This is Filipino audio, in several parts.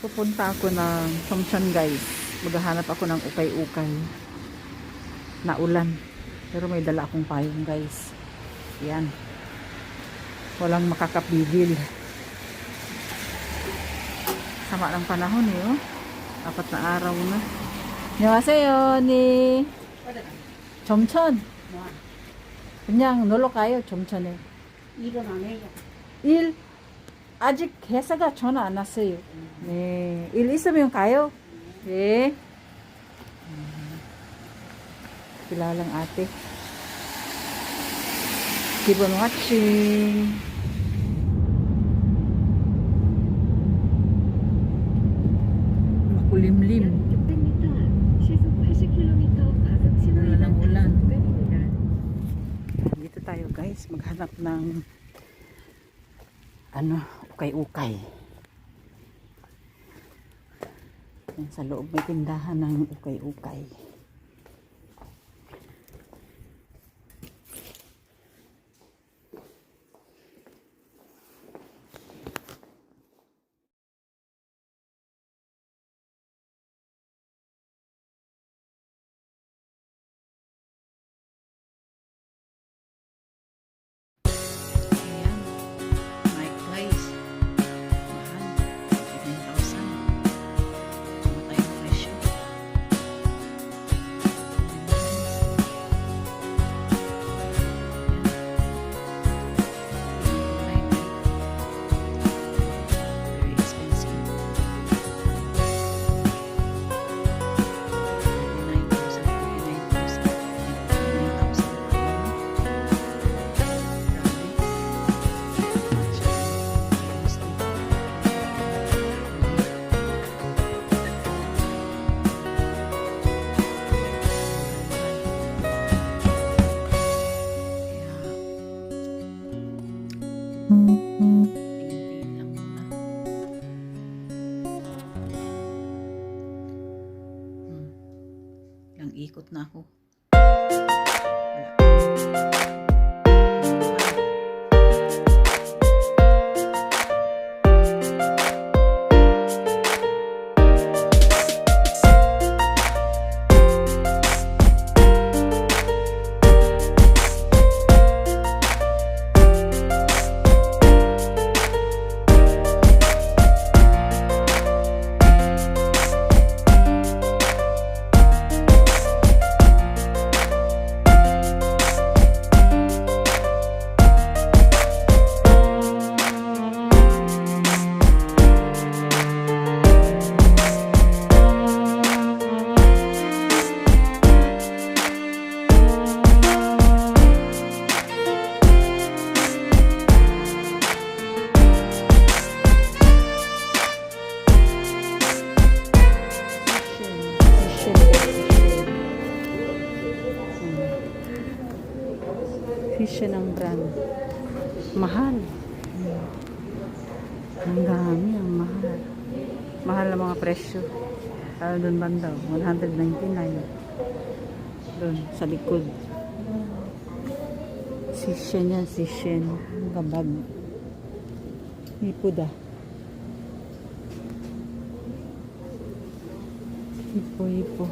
Pupunta ako ng Chongchon guys. Maghahanap ako ng ukay-ukay. Na ulan. Pero may dala akong payong guys. Yan. Walang makakapigil. Sama ng panahon eh oh. Apat na araw na. 안녕하세요, 니. 점천. 그냥 놀러 가요, 점천에. 일은 안 해요. 일 아직 회사가 전화 안 왔어요. 네, 일 있으면 가요. 네. 음, Kilalang ate. Keep on watching. Makulimlim. 600m, 시속 80km 과속 Wala 신호위반 ng ulan. 구간입니다. Dito tayo guys, maghanap ng ano, ukay-ukay. Sa loob may tindahan ng ukay-ukay. Ikot na ako. Fish ng brand. Mahal. Ang dami, ang mahal. Mahal ang mga presyo. Ano doon banda? 199. Doon, sa likod. Sishen yan, sishen. Ang gabag. Hipod ah. Hipo, hipo.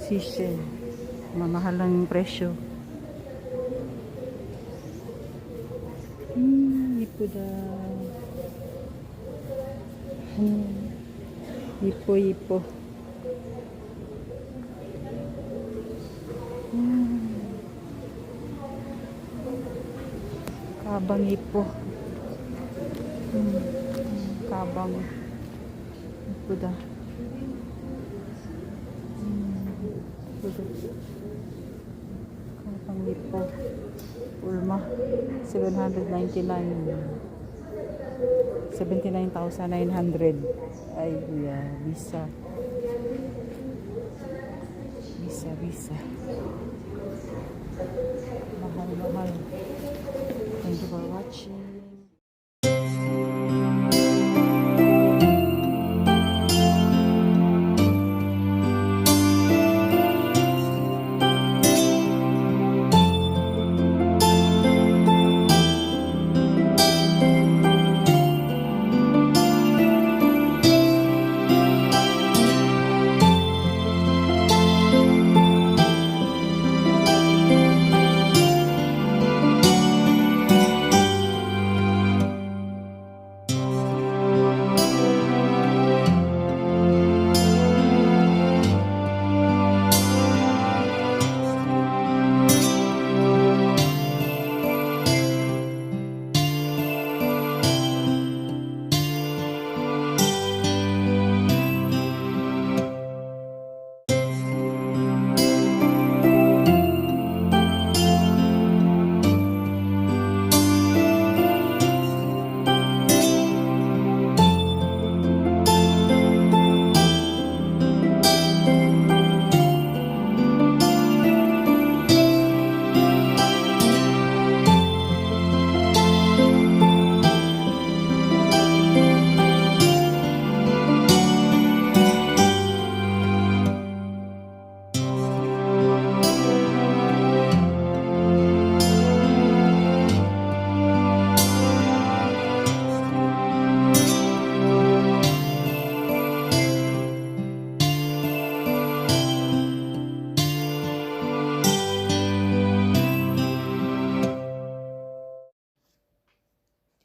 Sishen. Mamahal ang presyo. Hmm, hipo daw. Hmm. Hipo, hipo. Hmm. Kabang. Hmm. Kabang. Hipo daw. Hmm. Kabang hipo. Ulma. 799. 79,900. Ay, yeah, visa. Visa, visa. Mahal, mahal. Thank you for watching.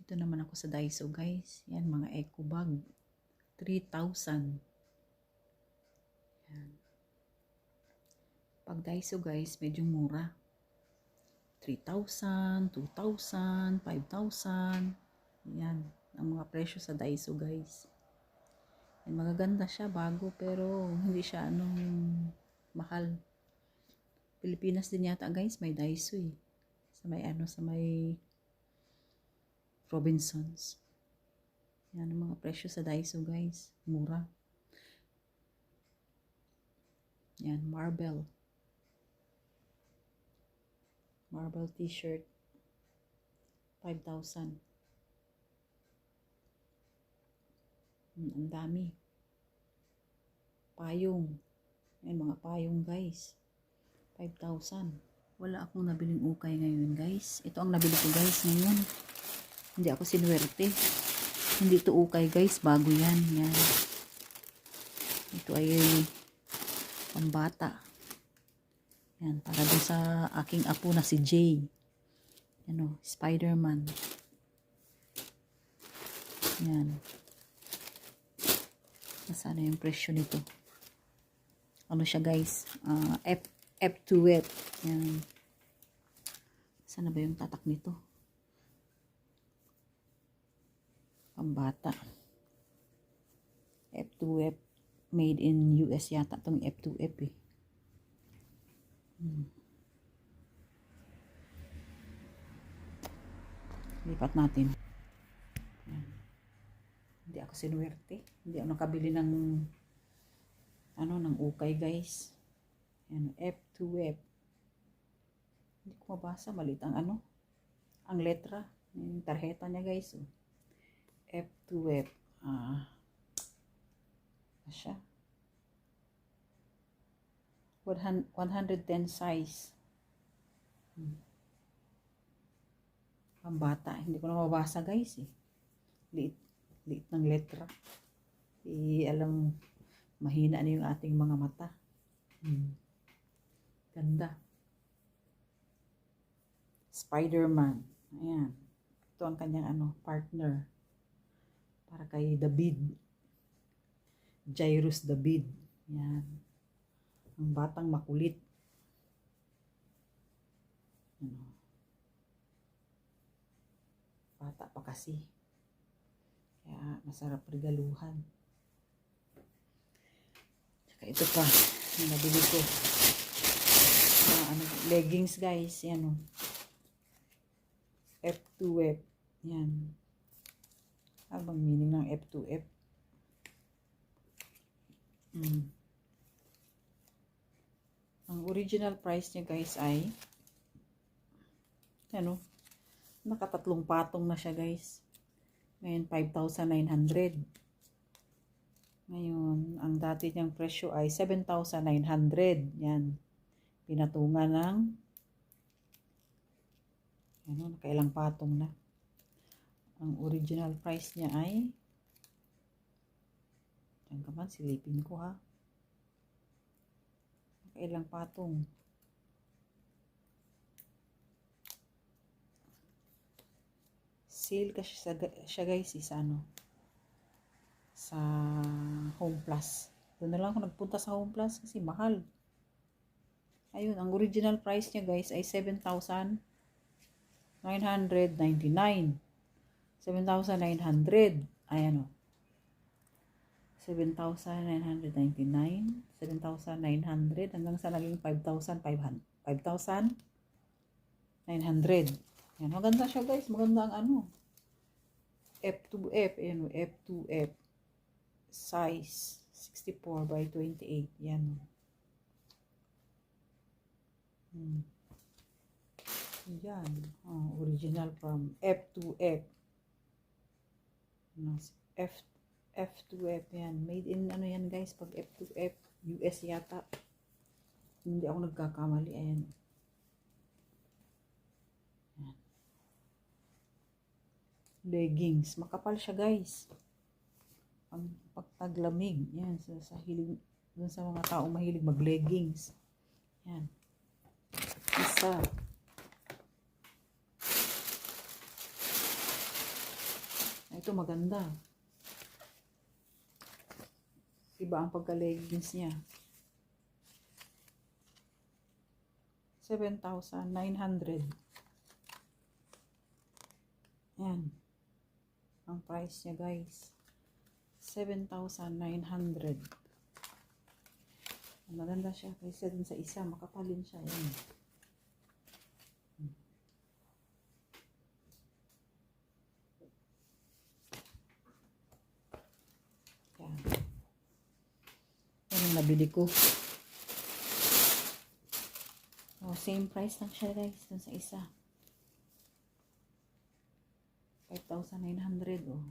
Dito naman ako sa Daiso guys. Yan mga eco bag. 3,000. Yan. Pag Daiso guys, medyo mura. 3,000, 2,000, 5,000. Yan. Ang mga presyo sa Daiso guys. Yan, magaganda siya, bago, pero hindi siya anong mahal. Pilipinas din yata guys, may Daiso eh. Sa may ano, sa may Robinsons. Yan ang mga presyo sa Daiso guys. Mura. Yan, marble. Marble t-shirt. 5,000. Hmm, ang dami. Payong. Yan, mga payong guys. 5,000. Wala akong nabiling ukay ngayon guys. Ito ang nabili ko guys ngayon. Hindi ako sinuwerte. Hindi ito ukay guys. Bago yan. Yan. Ito ay pambata. Yan. Para doon sa aking apo na si Jay. Ano, Spider-Man. Yan. Nasaan na yung presyo nito? Ano siya guys? Ah, F, F2 F. Yan. Saan na ba yung tatak nito? Pambata. F2F. Made in US yata itong F2F eh. Hmm. Lipat natin. Yan. Hindi ako sinuwerte. Hindi ako nakabili ng ano, ng ukay guys. Yan, F2F. Hindi ko mabasa. Malit ang ano. Ang letra. Yung tarjeta niya guys. Oh. F2F. Ah. Ano siya? 100 110 size. Hmm. Pambata. Hindi ko na mabasa guys eh. Liit. Liit ng letra. Di alam mahina na yung ating mga mata. Hmm. Ganda. Spider-Man. Ayan. Ito ang kanyang ano, partner. Para kay David. Jairus David. Yan. Ang batang makulit. Ano. Bata pa kasi. Kaya masarap regaluhan. Tsaka ito pa. Nabili ko. Ah, ano, leggings guys. Yan o. F2F. Yan. Ano bang meaning ng F2F? Mm. Ang original price niya guys ay ano, nakatatlong patong na siya guys. Ngayon 5,900. Ngayon, ang dati niyang presyo ay 7,900. Yan. Pinatungan ng ano, nakailang patong na. Ang original price niya ay Diyan ka man, silipin ko ha. Nakailang patong. Sale kasi siya, siya guys is ano sa Home Plus. Doon na lang ako nagpunta sa Home Plus kasi mahal. Ayun, ang original price niya guys ay 7,999. 7,900. Ayan o. 7,999. 7,900 hanggang sa naging 5,500. 5,900. Yan, maganda siya guys. Maganda ang ano. F2F. Ayan o, F2F. Size 64 by 28. Yan. Hmm. Yan. Oh, original from F2F. F F2F yan. Made in ano yan guys. Pag F2F. US yata. Hindi ako nagkakamali. Ayan. Yan. Leggings. Makapal siya guys. Pang pagtaglamig. Yan. Sa, sa hilig. Dun sa mga tao mahilig mag-leggings. Yan. Isa. Ito maganda. Iba ang pagka-leggings niya. 7,900. Yan. Ang price niya guys. 7,900. Maganda siya. Kaysa dun sa isa. Makapalin siya. Yan. Yan ang nabili ko. Oh, same price lang siya guys. Dun sa isa. 5,900 oh.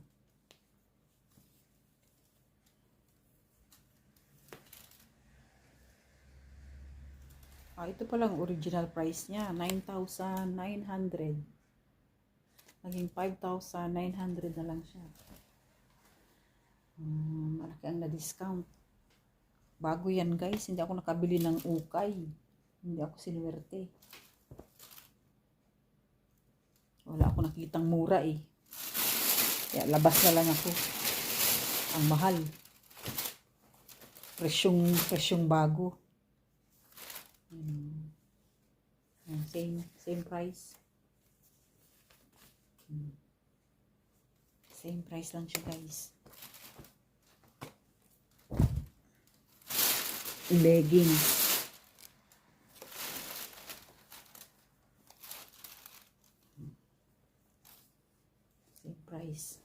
Ah, ito pa lang original price niya. 9,900. Naging 5,900 na lang siya. Hmm, malaki ang na-discount. Bago yan guys. Hindi ako nakabili ng ukay. Hindi ako sinuwerte. Wala ako nakitang mura eh. Kaya labas na lang ako. Ang mahal. Presyong, presyong bago. Hmm. Same, same price. Hmm. Same price lang siya guys. Leggings. Same price.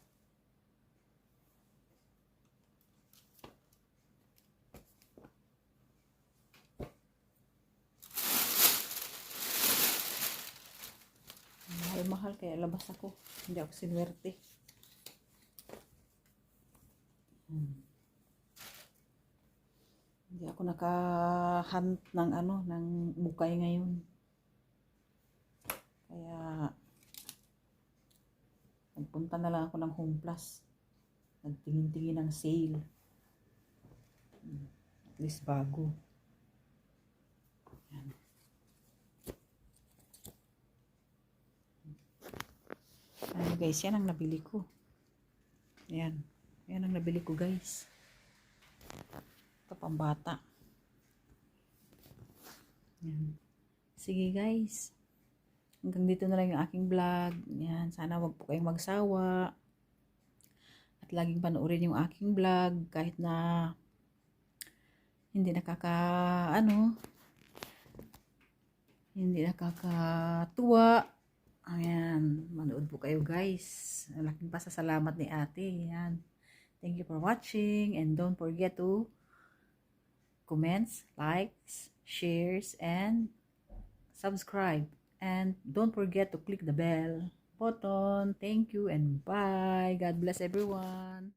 Mahal-mahal kaya labas ako. Hindi ako sinwerte. Hmm. Hindi ako nakahunt ng ano, ng bukay ngayon. Kaya nagpunta na lang ako ng Home Plus. Nagtingin-tingin ng sale. Hmm. At least bago. Yan. Ayan guys, yan ang nabili ko. Yan. Yan ang nabili ko guys. Ito pambata. Yan. Sige guys. Hanggang dito na lang yung aking vlog. Yan. Sana wag po kayong magsawa. At laging panoorin yung aking vlog. Kahit na hindi nakaka ano hindi nakakatuwa Ayan, manood po kayo guys. Malaking pasasalamat ni ate. Ayan. Thank you for watching and don't forget to comments, likes, shares, and subscribe. And don't forget to click the bell button. Thank you and bye. God bless everyone.